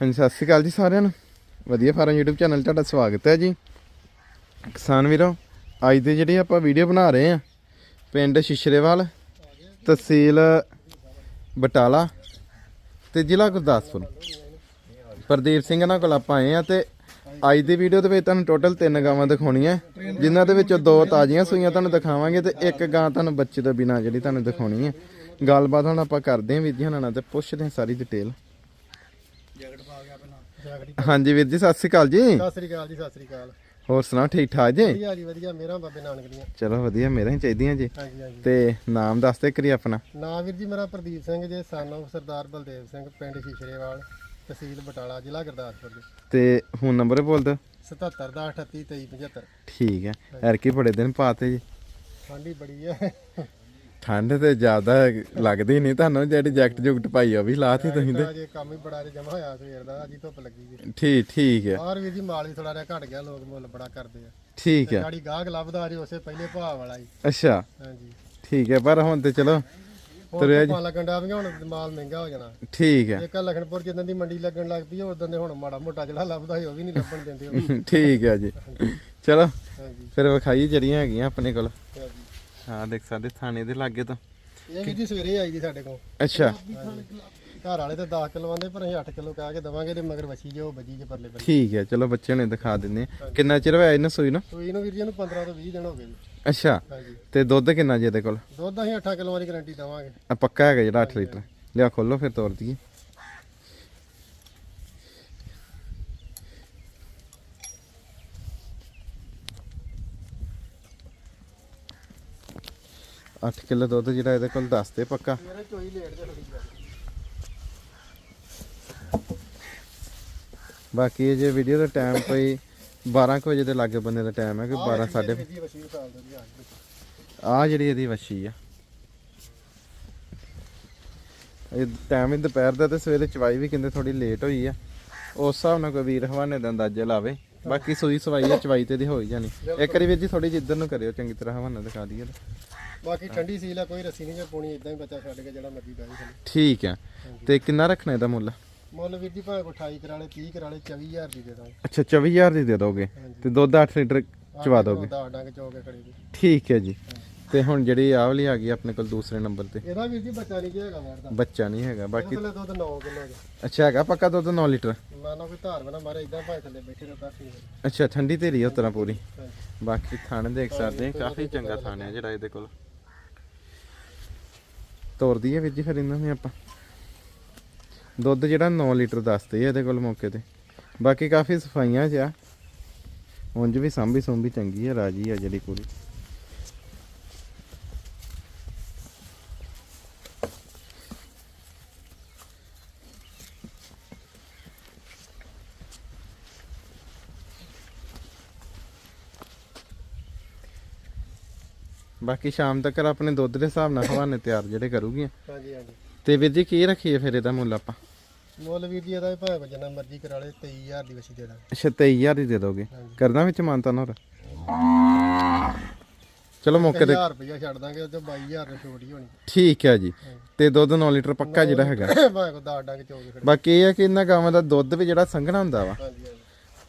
ਹਾਂਜੀ, ਸਤਿ ਸ਼੍ਰੀ ਅਕਾਲ ਜੀ ਸਾਰਿਆਂ ਨੂੰ। ਵਧੀਆ ਫਾਰਮ YouTube ਚੈਨਲ 'ਤੇ ਤੁਹਾਡਾ ਸਵਾਗਤ ਹੈ ਜੀ। ਕਿਸਾਨ ਵੀਰੋ, ਅੱਜ ਦੇ ਜਿਹੜੀ ਆਪਾਂ ਵੀਡੀਓ ਬਣਾ ਰਹੇ ਆ ਪਿੰਡ ਸ਼ਿਸ਼ਰੇਵਾਲ, ਤਹਿਸੀਲ ਬਟਾਲਾ ਤੇ ਜ਼ਿਲ੍ਹਾ ਗੁਰਦਾਸਪੁਰ। ਪ੍ਰਦੀਪ ਸਿੰਘ ਨਾਲ ਕੋਲ ਆਪਾਂ ਆਏ ਆ ਤੇ ਅੱਜ ਦੀ ਵੀਡੀਓ ਦੇ ਵਿੱਚ ਤੁਹਾਨੂੰ ਟੋਟਲ ਤਿੰਨ ਗਾਵਾਂ ਦਿਖਾਉਣੀਆਂ ਜਿਨ੍ਹਾਂ ਦੇ ਵਿੱਚੋਂ ਦੋ ਤਾਜ਼ੀਆਂ ਸੂਈਆਂ ਤੁਹਾਨੂੰ ਦਿਖਾਵਾਂਗੇ ਤੇ ਇੱਕ ਗਾਂ ਤੁਹਾਨੂੰ ਬੱਚੇ ਤੋਂ ਬਿਨਾਂ ਜਿਹੜੀ ਤੁਹਾਨੂੰ ਦਿਖਾਉਣੀ ਹੈ। ਗੱਲਬਾਤ ਹੁਣ ਆਪਾਂ ਕਰਦੇ ਹਾਂ ਵੀਰ ਜੀ, ਹੁਣਾਂ ਨਾਲ ਤੇ ਪੁੱਛਦੇ ਹਾਂ ਸਾਰੀ ਡਿਟੇਲ ਹਾਂਜੀ ਵੀਰ ਜੀ ਸਤਿ ਸ਼੍ਰੀ ਅਕਾਲ ਜੀ। ਸਤਿ ਸ੍ਰੀ ਅਕਾਲ ਜੀ ਸਤਿ ਸ੍ਰੀ ਅਕਾਲ। ਹੋਰ ਸੁਣਾਓ ਠੀਕ ਠਾਕ ਜੀ? ਵਧੀਆ ਜੀ ਵਧੀਆ ਮੇਰਾ ਬਾਬੇ ਨਾਨਕ ਦੀਆਂ। ਚਲੋ ਵਧੀਆ ਮੇਰਾ ਹੀ ਚਾਹੀਦੀਆਂ ਜੀ। ਹਾਂਜੀ ਹਾਂਜੀ। ਤੇ ਨਾਮ ਦੱਸ ਦੇ ਕਰੀ ਆਪਣਾ। ਨਾਂ ਵੀਰ ਜੀ ਮੇਰਾ ਪ੍ਰਦੀਪ ਸਿੰਘ ਜੀ ਸਾਨੋ ਸਰਦਾਰ ਬਲਦੇਵ ਸਿੰਘ ਪਿੰਡ ਸ਼ੀਸ਼ਰੇਵਾਲ ਤਹਿਸੀਲ ਬਟਾਲਾ ਜ਼ਿਲ੍ਹਾ ਗੁਰਦਾਸਪੁਰ ਜੀ। ਤੇ ਹੁਣ ਨੰਬਰ ਬੋਲ ਦਿਓ। 77 ਦਾ 38 23 75 ਠੀਕ ਹੈ ਐਰ ਕੀ ਬੜੇ ਦਿਨ ਪਾਤੇ ਜੀ। ਠੰਡੀ ਬੜੀ ਹੈ। ਠੰਡ ਤੇ ਜ਼ਿਆਦਾ ਲੱਗਦੀ ਨਹੀਂ ਤੁਹਾਨੂੰ ਜਿਹੜੀ ਜੈਕਟ ਜੁਕਟ ਪਾਈ ਆ ਵੀ ਲਾਤੀ ਤੁਸੀਂ ਤੇ? ਜੇ ਕੰਮ ਹੀ ਬੜਾ ਜੇ ਜਮਾ ਹੋਇਆ ਸਵੇਰ ਦਾ ਅੱਜ ਹੀ ਧੁੱਪ ਲੱਗੀ ਜੀ ਠੀਕ ਠੀਕ ਹੈ ਬਾਹਰ ਵੀਰ ਜੀ ਮਾਲ ਵੀ ਥੋੜਾ ਜਿਹਾ ਘਟ ਗਿਆ ਲੋਕ ਮੁੱਲ ਬੜਾ ਕਰਦੇ ਆ। ਠੀਕ ਹੈ ਗਾੜੀ ਗਾਹਕ ਲੱਭਦਾ ਜੀ ਉਸੇ ਪਹਿਲੇ ਭਾਅ ਵਾਲਾ ਜੀ। ਅੱਛਾ। ਹਾਂਜੀ। ਠੀਕ ਹੈ ਪਰ ਹੁਣ ਤੇ ਚਲੋ ਤੁਰਿਆ ਜੀ। ਧੁੱਪਾਂ ਲੱਗਣ ਦਾ ਹੁਣ ਮਾਲ ਮਹਿੰਗਾ ਹੋ ਜਾਣਾ। ਠੀਕ ਹੈ ਇੱਕ ਲਖਨਪੁਰ ਜਿੱਦਾਂ ਦੀ ਮੰਡੀ ਲੱਗਣ ਲੱਗ ਪਈ ਉਦੋਂ ਦੇ ਹੁਣ ਮਾੜਾ ਮੋਟਾ ਜਿਹੜਾ ਲੱਭਦਾ ਸੀ ਉਹ ਵੀ ਨਹੀਂ ਲੱਭਣ ਦਿੰਦੇ ਠੀਕ ਹੈ ਜੀ। ਚਲੋ ਫਿਰ ਵਿਖਾਈ ਜਿਹੜੀਆਂ ਹੈਗੀਆਂ ਆਪਣੇ ਕੋਲ। ਹਾਂ ਦੇਖ ਸਕਦੇ ਥਾਣੇ ਦੇ ਲਾਗੇ ਤੋਂ। ਇਹ ਵੀ ਜੀ ਸਵੇਰੇ ਆਈ ਜੀ ਸਾਡੇ ਕੋਲ। ਅੱਛਾ। ਘਰ ਵਾਲੇ ਤੇ 10 ਕਿਲੋ ਆਂਦੇ ਪਰ ਅਸੀਂ 8 ਕਿਲੋ ਕਹਿ ਕੇ ਦਵਾਂਗੇ ਤੇ ਮਗਰ ਵਛੀ ਜੋ ਬੱਜੀ ਜੇ ਪਰਲੇ ਪਰਲੇ ਠੀਕ ਹੈ ਚਲੋ ਬੱਚਿਆਂ ਨੂੰ ਦਿਖਾ ਹਾਂ। ਕਿੰਨਾ ਚਿਰ ਹੋਇਆ ਇਹਨਾਂ ਸੂਈ ਨੂੰ? ਸੂਈ ਨੂੰ ਵੀਰ ਜੀ ਨੂੰ 15 ਤੋਂ 20 ਦਿਨ ਹੋ ਗਏ ਜੀ। ਅੱਛਾ। ਹਾਂਜੀ। ਤੇ ਦੁੱਧ ਕਿੰਨਾ ਜੀ ਇਹਦੇ ਕੋਲ? ਦੁੱਧ ਅਸੀਂ 8 ਕਿਲੋਆਂ ਦੀ ਗਾਰੰਟੀ ਦਵਾਂਗੇ। ਆ ਪੱਕਾ ਹੈਗਾ ਜਿਹੜਾ 8 ਲੀਟਰ। ਲਿਆ ਖੋਲੋ ਫਿਰ ਤੋਰ ਦਈਏ। ਅੱਠ ਕਿਲੋ ਦੁੱਧ ਜਿਹੜਾ ਇਹਦੇ ਕੋਲ ਦੱਸ ਦੇ ਪੱਕਾ। ਮੇਰੇ ਚੋਈ ਲੇਟ ਦੇ ਥੋੜੀ ਬਾਕੀ ਇਹ ਜੇ ਵੀਡੀਓ ਦਾ ਟਾਈਮ ਕੋਈ 12 ਕੁ ਵਜੇ ਦੇ ਲਾਗੇ ਬੰਦੇ ਦਾ ਟਾਈਮ ਹੈ ਕਿ 12 ਸਾਢੇ ਜੀ ਵਛੀ ਉਤਾਲ ਦੋ ਜੀ ਆ ਜਿਹੜੀ ਇਹਦੀ ਵੱਛੀ ਆ। ਇਹ ਟਾਈਮ ਹੀ ਦੁਪਹਿਰ ਦਾ ਤੇ ਸਵੇਰੇ ਚਵਾਈ ਵੀ ਕਹਿੰਦੇ ਥੋੜੀ ਲੇਟ ਹੋਈ ਆ। ਉਸ ਹਿਸਾਬ ਨਾਲ ਕੋਈ ਵੀਰ ਹਵਾਨੇ ਦਾ ਅੰਦਾਜ਼ਾ ਲਾਵੇ। ਬਾਕੀ ਸੂਈ ਸਵਾਈ ਆ ਚਵਾਈ ਤੇ ਦੀ ਹੋਈ ਜਾਣੀ। ਇੱਕ ਵਾਰੀ ਵੀਰ ਜੀ ਥੋੜੀ ਜਿਹੀ ਇੱਧਰ ਨੂੰ ਕਰਿਓ ਚੰਗੀ ਤਰ੍ਹਾਂ ਹਵਾਨਾ ਦਿਖਾ ਦਈਏ ਬਾਕੀ ਠੰਡੀ ਸੀਲ ਆ ਕੋਈ ਰੱਸੀ ਨਹੀਂ ਜੇ ਪਾਉਣੀ ਇਦਾਂ ਹੀ ਬੱਚਾ ਛੱਡ ਕੇ ਜਿਹੜਾ ਮਰਜ਼ੀ ਬਹਿ ਜੇ ਠੀਕ ਆ ਤੇ ਕਿੰਨਾ ਰੱਖਣਾ ਇਹਦਾ ਮੁੱਲ? ਮੁੱਲ ਵੀਰ ਜੀ ਭਾਵੇਂ ਕੋਈ 28 ਕਰਾ ਲੇ 30 ਕਰਾ ਲੇ 24000 ਦੀ ਦੇ ਦਾਂਗੇ। ਅੱਛਾ 24000 ਦੀ ਦੇ ਦੋਗੇ ਤੇ ਦੁੱਧ 8 ਲੀਟਰ ਚਵਾ ਦੋਗੇ। ਦਾ ਡੰਗ ਚੋਕੇ ਖੜੇ ਦੀ ਠੀਕ ਹੈ ਜੀ। ਤੇ ਹੁਣ ਜਿਹੜੀ ਆਹ ਵਾਲੀ ਆ ਗਈ ਆਪਣੇ ਕੋਲ ਦੂਸਰੇ ਨੰਬਰ ਤੇ। ਇਹਦਾ ਵੀਰ ਜੀ ਬੱਚਾ ਨਹੀਂ ਹੈਗਾ ਦਾ। ਬੱਚਾ ਨਹੀਂ ਹੈਗਾ ਬਾਕੀ ਥੱਲੇ ਦੁੱਧ 9 ਕਿਲੋ ਦਾ। ਅੱਛਾ ਹੈਗਾ ਪੱਕਾ ਦੁੱਧ 9 ਲੀਟਰ? ਮਾਨਾ ਕੋਈ ਧਾਰ ਬਣਾ ਮਾਰੇ ਇਦਾਂ ਭਾਵੇਂ ਥੱਲੇ ਬੈਠੇ ਰਹਦਾ ਸੀ ਅੱਛਾ ਠੰਡੀ ਆ ਉਸ ਤਰ੍ਹਾਂ ਪੂਰੀ। ਬਾਕੀ ਥਣ ਦੇਖ ਸਕਦੇ ਆ ਕਾਫੀ ਚੰਗਾ ਥਣ ਹੈ ਜਿਹੜਾ ਇਹਦੇ ਕੋਲ। ਤੋਰ ਦਈਏ ਵੀਰ ਜੀ ਫਿਰ ਇਹਨਾਂ ਨੂੰ ਆਪਾਂ। ਦੁੱਧ ਜਿਹੜਾ 9 ਲੀਟਰ ਦੱਸਦੇ ਆ ਇਹਦੇ ਕੋਲ ਮੌਕੇ ਤੇ। ਬਾਕੀ ਕਾਫੀ ਸਫਾਈਆਂ 'ਚ ਆ। ਉਂਝ ਵੀ ਸਾਂਭੀ ਸੁੰਭੀ ਚੰਗੀ ਆ, ਰਾਜੀ ਆ ਜਿਹੜੀ ਕੁੜੀ ਬਾਕੀ ਸ਼ਾਮ ਤੱਕ ਆਪਣੇ ਦੁੱਧ ਦੇ ਹਿਸਾਬ ਨਾਲ ਹਵਾਨੇ ਤਿਆਰ ਜਿਹੜੇ ਕਰੂਗੀਆਂ। ਹਾਂਜੀ ਹਾਂਜੀ। ਤੇ ਵੀਰ ਜੀ ਕੀ ਰੱਖੀਏ ਫਿਰ ਇਹਦਾ ਮੁੱਲ ਆਪਾਂ? ਮੁੱਲ ਵੀਰ ਜੀ ਇਹਦਾ ਭਾਵੇਂ ਜਿੰਨਾ ਮਰਜ਼ੀ ਕਰਾ ਲੇ 23000 ਦੀ ਵਛੀ ਦੇ ਅੱਛਾ 23000 ਦੀ ਦੇ ਦੋਗੇ। ਕਰਨਾ ਵਿੱਚ ਮਾਨਤਾ ਨਾ ਹੋਰ? ਚਲੋ ਮੌਕੇ ਤੇ 1000 ਰੁਪਇਆ ਛੱਡ ਦਾਂਗੇ ਉਹ ਤੇ 22000 ਦੀ ਛੋਟੀ ਹੋਣੀ। ਠੀਕ ਹੈ ਜੀ। ਤੇ ਦੁੱਧ 9 ਲੀਟਰ ਪੱਕਾ ਜਿਹੜਾ ਹੈਗਾ। ਬਾਕੀ ਇਹ ਹੈ ਕਿ ਇਹਨਾਂ ਗਾਵਾਂ ਦਾ ਦੁੱਧ ਵੀ ਜਿਹੜਾ ਸੰਘਣਾ ਹੁੰਦਾ ਵਾ।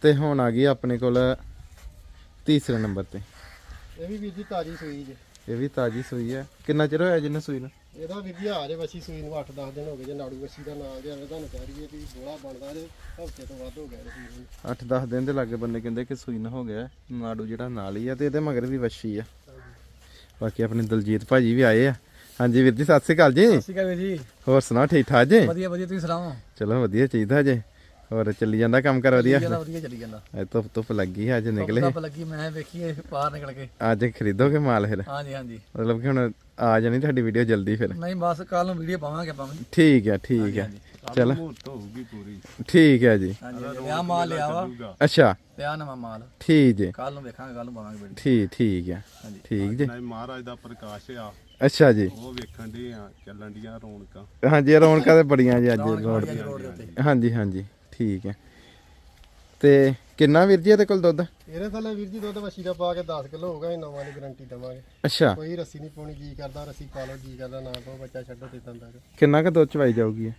ਤੇ ਹੁਣ ਆ ਗਈ ਆਪਣੇ ਕੋਲ ਤੀਸਰੇ ਨੰਬਰ ਤੇ। ਇਹ ਵੀ ਵੀਰ ਜੀ ਤਾਜੀ ਸੂਈ ਜੇ। ਇਹ ਵੀ ਤਾਜੀ ਸੂਈ ਹੈ। ਕਿੰਨਾ ਚਿਰ ਹੋਇਆ ਜਿੰਨੇ ਸੂਈ ਨੂੰ? ਇਹਦਾ ਜੀ ਆ ਜੇ ਵਛੀ ਸੂਈ ਨੂੰ 8-10 ਦਿਨ ਹੋ ਗਏ ਜੇ ਨਾੜੂ ਵਛੀ ਦਾ ਨਾਮ ਦੇ ਐਵੇਂ ਤੁਹਾਨੂੰ ਕਹਿ ਰਹੀਏ ਵੀ ਬੋਲਾ ਬਣਦਾ ਜੇ ਹਫ਼ਤੇ ਤੋਂ ਵੱਧ ਹੋ ਗਿਆ ਸੂਈ ਨੂੰ। 8-10 ਦਿਨ ਦੇ ਲਾਗੇ ਬੰਦੇ ਕਹਿੰਦੇ ਕਿ ਸੂਈ ਨਾ ਹੋ ਗਿਆ ਨਾੜੂ ਜਿਹੜਾ ਨਾਲ ਹੀ ਆ ਤੇ ਇਹਦੇ ਮਗਰ ਵੀ ਵੱਛੀ ਆ। ਬਾਕੀ ਆਪਣੇ ਦਲਜੀਤ ਭਾਜੀ ਵੀ ਆਏ ਆ। ਹਾਂਜੀ ਵੀਰ ਜੀ ਸਤਿ ਸ਼੍ਰੀ ਅਕਾਲ ਜੀ। ਸਤਿ ਸ਼੍ਰੀ ਅਕਾਲ ਜੀ। ਹੋਰ ਸੁਣਾਓ ਠੀਕ ਠਾਕ ਜੀ? ਵਧੀਆ ਵਧੀਆ ਤੁਸੀਂ ਸੁਣਾਓ? ਚਲੋ ਵਧੀਆ ਚਾਹੀਦਾ ਜੇ। ਹੋਰ ਚੱਲੀ ਜਾਂਦਾ ਕੰਮ ਕਰ ਵਧੀਆ? ਚੱਲੀ ਜਾਂਦਾ ਵਧੀਆ ਚੱਲੀ ਜਾਂਦਾ। ਅੱਜ ਧੁੱਪ ਧੁੱਪ ਲੱਗੀ ਹੈ, ਅੱਜ ਨਿਕਲੇ। ਧੁੱਪ ਲੱਗੀ ਮੈਂ ਵੇਖੀਏ ਬਾਹਰ ਨਿਕਲ ਕੇ। ਅੱਜ ਖਰੀਦੋਗੇ ਮਾਲ ਫਿਰ? ਹਾਂਜੀ ਹਾਂਜੀ। ਮਤਲਬ ਕਿ ਹੁਣ ਆ ਜਾਣੀ ਤੁਹਾਡੀ ਵੀਡੀਓ ਜਲਦੀ ਫਿਰ? ਨਹੀਂ ਬਸ ਕੱਲ ਨੂੰ ਵੀਡੀਓ ਪਾਵਾਂਗੇ ਆਪਾਂ ਵੀ। ਠੀਕ ਹੈ ਠੀਕ ਹੈ ਚਲੋ। ਠੀਕ ਹੈ ਜੀ। ਹਾਂਜੀ ਲਿਆ ਮਾਲ ਲਿਆ ਵਾ। ਅੱਛਾ। ਲਿਆ ਨਵਾਂ ਮਾਲ। ਠੀਕ ਜੀ। ਕੱਲ ਨੂੰ ਵੇਖਾਂਗੇ ਕੱਲ ਨੂੰ ਪਾਵਾਂਗੇ ਵੀਡੀਓ। ਠੀਕ ਠੀਕ ਹੈ ਹਾਂਜੀ। ਠੀਕ ਜੀ। ਨਹੀਂ ਮਹਾਰਾਜ ਦਾ ਪ੍ਰਕਾਸ਼ ਆ। ਅੱਛਾ ਜੀ। ਉਹ ਵੇਖਣ ਦੀ ਆ ਚੱਲਣ ਦੀਆਂ ਰੌਣਕਾਂ। ਹਾਂਜੀ ਰੌਣਕਾਂ ਤੇ ਬੜੀਆਂ ਜੀ ਅੱਜ ਰੋਡ ਉੱਤੇ। ਹਾਂਜੀ ਹਾਂਜੀ। ਠੀਕ ਹੈ। ਤੇ ਕਿੰਨਾ ਵੀਰ ਜੀ ਇਹਦੇ ਕੋਲ ਦੁੱਧ? ਇਹਦੇ ਥੱਲੇ ਵੀਰ ਜੀ ਦੁੱਧ ਵਛੀ ਦਾ ਪਾ ਕੇ 10 ਕਿਲੋ ਹੋਊਗਾ ਇਹ ਨਵਾਂ ਦੀ ਗਾਰੰਟੀ ਦਵਾਂਗੇ। ਅੱਛਾ। ਕੋਈ ਰੱਸੀ ਨਹੀਂ ਪਾਉਣੀ ਜੀ ਕਰਦਾ ਰੱਸੀ ਪਾ ਲਓ ਜੀ ਕਰਦਾ ਨਾ ਪਾਓ ਬੱਚਾ ਛੱਡੋ ਤੇ ਦੰਦਾ ਕਿੰਨਾ ਕੁ ਦੁੱਧ ਚਵਾਈ ਜਾਊਗੀ ਇਹ?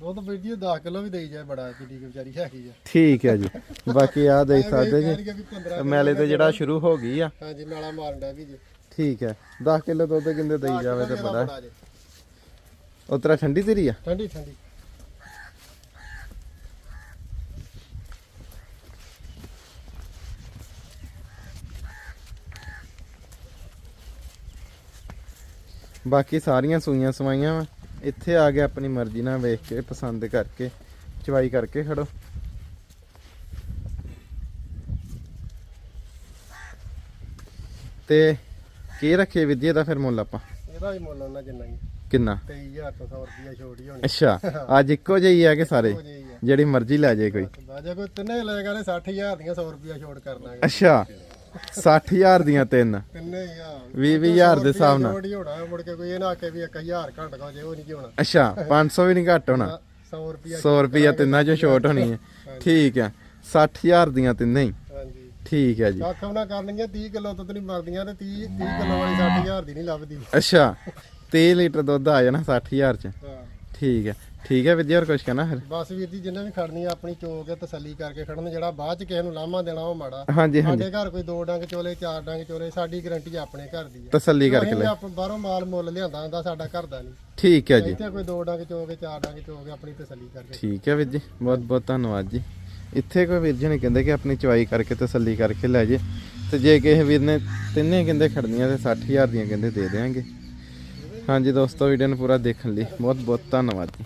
ਦੁੱਧ ਵੀਡੀਓ 10 ਕਿਲੋ ਵੀ ਦੇਈ ਜਾਏ ਬੜਾ ਕੁ ਵਿਚਾਰੀ ਹੈਗੀ ਆ। ਠੀਕ ਹੈ ਜੀ। ਬਾਕੀ ਆ ਦੇਖ ਸਕਦੇ ਜੀ। ਰਹੀ ਆ ਵੀ 15 ਮੈਲੇ ਤੇ ਜਿਹੜਾ ਸ਼ੁਰੂ ਹੋ ਗਈ ਆ। ਹਾਂਜੀ ਨਾਲਾ ਮਾਰਨ ਦਾ ਵੀ ਜੀ। ਠੀਕ ਹੈ। 10 ਕਿਲੋ ਦੁੱਧ ਕਿੰਦੇ ਦੇਈ ਜਾਵੇ ਤੇ ਬੜਾ। ਜੀ। ਉਤਰਾ ਠੰਡੀ ਤੇਰੀ ਆ? ਠੰਡੀ ਠੰਡੀ। ਬਾਕੀ ਸਾਰੀਆਂ ਸੂਈਆਂ ਸਵਾਈਆਂ ਵਾ। ਇੱਥੇ ਆ ਕੇ ਆਪਣੀ ਮਰਜ਼ੀ ਨਾਲ ਵੇਖ ਕੇ ਪਸੰਦ ਕਰਕੇ ਚਵਾਈ ਕਰਕੇ ਖੜੋ। ਤੇ ਕੀ ਰੱਖੇ ਵਿਦਿਆ ਦਾ ਫਿਰ ਮੁੱਲ ਆਪਾਂ? ਇਹਦਾ ਵੀ ਮੁੱਲ ਉਹਨਾਂ ਜਿੰਨਾ ਹੀ ਕਿੰਨਾ? 23000 ਤੋਂ 100 ਰੁਪਿਆ ਹੀ ਹੋਣੀ। ਅੱਛਾ ਅੱਜ ਇੱਕੋ ਜਿਹੀ ਆ ਕਿ ਸਾਰੇ? ਜਿਹੜੀ ਮਰਜ਼ੀ ਲੈ ਜੇ ਕੋਈ। ਬਾਜਾ ਕੋਈ ਤਿੰਨੇ ਲੈ ਗਏ 60000 ਦੀਆਂ 100 ਰੁਪਿਆ ਛੋੜ ਕਰ ਦਾਂਗੇ ਅੱਛਾ। 60000 ਦੀਆਂ ਤਿੰਨ। ਤਿੰਨੇ ਹੀ ਆ 20,000 ਦੇ ਹਿਸਾਬ ਨਾਲ। ਹੀ ਹੋਣਾ ਮੁੜ ਕੇ ਕੋਈ ਇਹ ਨਾ ਆਕੇ ਵੀ 1000 ਘੱਟ ਕੋ ਜੇ ਉਹ ਨਹੀਂ ਹੋਣਾ। ਅੱਛਾ 500 ਵੀ ਨਹੀਂ ਘੱਟ ਹੋਣਾ। 100 ਰੁਪਿਆ 100 ਰੁਪਈਆ ਤਿੰਨਾਂ ਚੋਂ ਛੋਟ ਹੋਣੀ ਹੈ। ਠੀਕ ਹੈ 60000 ਦੀਆਂ ਤਿੰਨੇ ਹੀ। ਹਾਂਜੀ। ਠੀਕ ਹੈ ਜੀ। ਕੱਖ ਨਾ ਕਰਨੀਆਂ 30 ਕਿਲੋ ਤੋਂ ਨਹੀਂ ਮਰਦੀਆਂ ਤੇ 30 30 ਕਿਲੋ ਵਾਲੀ 60000 ਦੀ ਨਹੀਂ ਲੱਭਦੀ। ਅੱਛਾ 30 ਲੀਟਰ ਦੁੱਧ ਆ ਜਾਣਾ 60000 ਚ। ਹਾਂ। ਠੀਕ ਹੈ। ਠੀਕ ਹੈ ਵਿਦਿਆ ਹੋਰ ਕੁਝ ਕਹਿਣਾ ਫਿਰ? ਬਸ ਵੀਰ ਜੀ ਜਿੰਨੇ ਵੀ ਖੜਨੀ ਆ ਆਪਣੀ ਚੋਕ ਕੇ ਤਸੱਲੀ ਕਰਕੇ ਖੜਨ। ਜਿਹੜਾ ਬਾਅਦ ਚ ਕਿਸੇ ਨੂੰ ਲਾਮਾ ਦੇਣਾ ਉਹ ਮਾੜਾ। ਹਾਂਜੀ ਹਾਂਜੀ। ਸਾਡੇ ਘਰ ਕੋਈ ਦੋ ਡੰਗ ਚੋਲੇ ਚਾਰ ਡੰਗ ਚੋਲੇ ਸਾਡੀ ਗਾਰੰਟੀ ਆਪਣੇ ਘਰ ਦੀ ਆ ਤਸੱਲੀ ਕਰਕੇ ਲੈ। ਆਪ ਬਾਹਰੋਂ ਮਾਲ ਮੁੱਲ ਲਿਆਂਦਾ ਹੁੰਦਾ ਸਾਡਾ ਘਰ ਦਾ ਨਹੀਂ। ਠੀਕ ਹੈ ਜੀ। ਇੱਥੇ ਕੋਈ ਦੋ ਡੰਗ ਚੋਕੇ ਚਾਰ ਡੰਗ ਚੋਕੇ ਆਪਣੀ ਤਸੱਲੀ ਕਰਕੇ। ਠੀਕ ਹੈ ਵੀਰ ਜੀ ਬਹੁਤ ਬਹੁਤ ਧੰਨਵਾਦ ਜੀ। ਇੱਥੇ ਕੋਈ ਵੀਰ ਜੀ ਨੇ ਕਹਿੰਦੇ ਕਿ ਆਪਣੀ ਚਵਾਈ ਕਰਕੇ ਤਸੱਲੀ ਕਰਕੇ ਲੈ ਜੇ। ਤੇ ਜੇ ਕਿਸੇ ਵੀਰ ਨੇ ਤਿੰਨੇ ਕਹਿੰਦੇ ਖੜਨੀਆਂ ਤੇ 60000 ਦੀਆਂ ਕਹਿੰਦੇ ਦੇ ਦੇਾਂਗੇ ਹਾਂਜੀ ਦੋਸਤੋ ਵੀਡੀਓ ਨੂੰ ਪੂਰਾ ਦੇਖਣ ਲਈ ਬਹੁਤ ਬਹੁਤ ਧੰਨਵਾਦ ਜੀ।